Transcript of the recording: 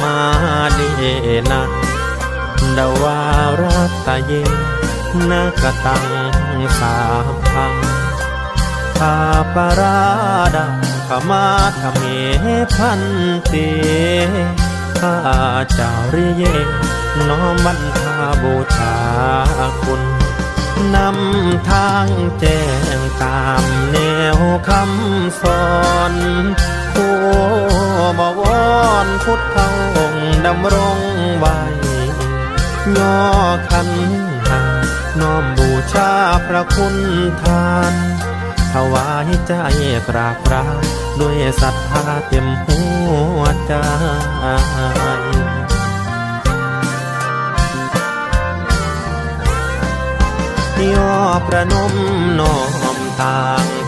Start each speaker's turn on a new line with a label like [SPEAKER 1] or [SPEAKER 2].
[SPEAKER 1] มาเดนะดาวารัตเยนกตังสาพังทาปาราดาขมาธเมพันเตข้าเจ้าเรียน้อมบรรทาบูชาคุณนำทางแจ้งตามแนวคำสอน รพุทธองค์ดำรงไว้ย่อขันหาน้อมบูชาพระคุณทานถวายใจกราบกรานด้วยศรัทธาเต็มหัวใจย่อประนมน้อมต่าง